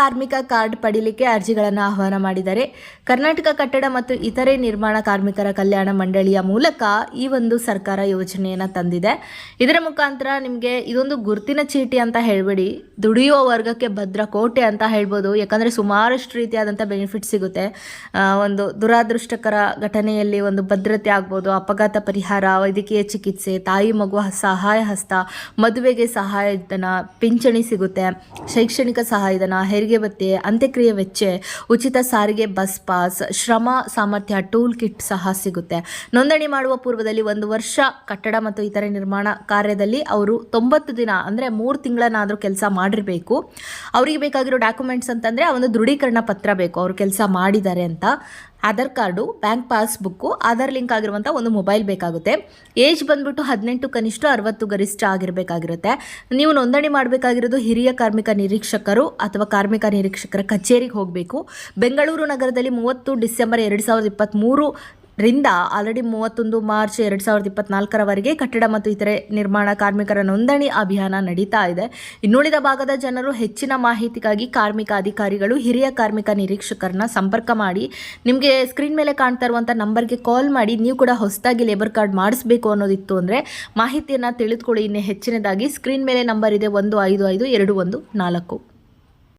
ಕಾರ್ಮಿಕ ಕಾರ್ಡ್ ಪಡೀಲಿಕ್ಕೆ ಅರ್ಜಿಗಳನ್ನು ಆಹ್ವಾನ ಮಾಡಿದ್ದಾರೆ ಕರ್ನಾಟಕ ಕಟ್ಟಡ ಮತ್ತು ಇತರೆ ನಿರ್ಮಾಣ ಕಾರ್ಮಿಕರ ಕಲ್ಯಾಣ ಮಂಡಳಿಯ ಮೂಲಕ ಈ ಒಂದು ಸರ್ಕಾರ ಯೋಜನೆಯನ್ನು ತಂದಿದೆ. ಇದರ ಮುಖಾಂತರ ನಿಮಗೆ ಇದೊಂದು ಗುರುತಿನ ಚೀಟಿ ಅಂತ ಹೇಳಬೇಡಿ. ದುಡಿಯುವ ವರ್ಗಕ್ಕೆ ಭದ್ರ ಕೋಟೆ ಅಂತ ಹೇಳ್ಬೋದು. ಯಾಕಂದರೆ ಸುಮಾರಷ್ಟು ರೀತಿಯಾದಂಥ ಬೆನಿಫಿಟ್ ಸಿಗುತ್ತೆ. ಒಂದು ದುರಾದೃಷ್ಟಕರ ಘಟನೆಯಲ್ಲಿ ಒಂದು ಭದ್ರತೆ ಆಗ್ಬೋದು, ಅಪಘಾತ ಪರಿಹಾರ, ವೈದ್ಯಕೀಯ ಚಿಕಿತ್ಸೆ, ತಾಯಿ ಮಗು ಸಹಾಯ ಹಸ್ತ, ಮದುವೆಗೆ ಸಹಾಯಧನ, ಪಿಂಚಣಿ ಸಿಗುತ್ತೆ, ಶೈಕ್ಷಣಿಕ ಸಹಾಯಧನ, ಹೆರಿಗೆ ಭತ್ಯೆ ಅಂತ್ಯಕ್ರಿಯೆ ವೆಚ್ಚ, ಉಚಿತ ಸಾರಿಗೆ ಬಸ್ ಪಾಸ್, ಶ್ರಮ ಸಾಮರ್ಥ್ಯ ಟೂಲ್ ಕಿಟ್ ಸಹ ಸಿಗುತ್ತೆ. ನೋಂದಣಿ ಮಾಡುವ ಪೂರ್ವದಲ್ಲಿ ಒಂದು ವರ್ಷ ಕಟ್ಟಡ ಮತ್ತು ಇತರೆ ನಿರ್ಮಾಣ ಕಾರ್ಯದಲ್ಲಿ ಅವರು ತೊಂಬತ್ತು ದಿನ, ಅಂದರೆ ಮೂರು ತಿಂಗಳನ್ನಾದರೂ ಕೆಲಸ ಮಾಡಿರಬೇಕು. ಅವರಿಗೆ ಬೇಕಾಗಿರೋ ಡಾಕ್ಯುಮೆಂಟ್ಸ್ ಅಂತಂದರೆ ಆ ಒಂದು ದೃಢೀಕರಣ ಪತ್ರ ಬೇಕು, ಅವರು ಕೆಲಸ ಮಾಡಿದ್ದಾರೆ ಅಂತ. Aadhaar card, bank passbook, Aadhaar link ಆಗಿರುವಂಥ ಒಂದು ಮೊಬೈಲ್ ಬೇಕಾಗುತ್ತೆ. ಏಜ್ ಬಂದ್ಬಿಟ್ಟು ಹದಿನೆಂಟು, ಕನಿಷ್ಠ ಅರವತ್ತು ಗರಿಷ್ಠ ಆಗಿರಬೇಕಾಗಿರುತ್ತೆ. ನೀವು ನೋಂದಣಿ ಮಾಡಬೇಕಾಗಿರೋದು ಹಿರಿಯ ಕಾರ್ಮಿಕ ನಿರೀಕ್ಷಕರು ಅಥವಾ ಕಾರ್ಮಿಕ ನಿರೀಕ್ಷಕರ ಕಚೇರಿಗೆ ಹೋಗಬೇಕು. ಬೆಂಗಳೂರು ನಗರದಲ್ಲಿ ಮೂವತ್ತು ಡಿಸೆಂಬರ್ ಎರಡು ಸಾವಿರದ ಇಪ್ಪತ್ತ್ಮೂರು ರಿಂದ ಆಲ್ರೆಡಿ ಮೂವತ್ತೊಂದು ಮಾರ್ಚ್ ಎರಡು ಸಾವಿರದ ಇಪ್ಪತ್ನಾಲ್ಕರವರೆಗೆ ಕಟ್ಟಡ ಮತ್ತು ಇತರೆ ನಿರ್ಮಾಣ ಕಾರ್ಮಿಕರ ನೋಂದಣಿ ಅಭಿಯಾನ ನಡೀತಾ ಇದೆ. ಇನ್ನುಳಿದ ಭಾಗದ ಜನರು ಹೆಚ್ಚಿನ ಮಾಹಿತಿಗಾಗಿ ಕಾರ್ಮಿಕ ಅಧಿಕಾರಿಗಳು, ಹಿರಿಯ ಕಾರ್ಮಿಕ ನಿರೀಕ್ಷಕರನ್ನ ಸಂಪರ್ಕ ಮಾಡಿ, ನಿಮಗೆ ಸ್ಕ್ರೀನ್ ಮೇಲೆ ಕಾಣ್ತಾ ಇರುವಂಥ ನಂಬರ್ಗೆ ಕಾಲ್ ಮಾಡಿ, ನೀವು ಕೂಡ ಹೊಸದಾಗಿ ಲೇಬರ್ ಕಾರ್ಡ್ ಮಾಡಿಸ್ಬೇಕು ಅನ್ನೋದಿತ್ತು ಅಂದರೆ ಮಾಹಿತಿಯನ್ನು ತಿಳಿದುಕೊಳ್ಳಿ. ಇನ್ನೇ ಹೆಚ್ಚಿನದಾಗಿ ಸ್ಕ್ರೀನ್ ಮೇಲೆ ನಂಬರ್ ಇದೆ ಒಂದು ಐದು ಐದು ಎರಡು ಒಂದು ನಾಲ್ಕು.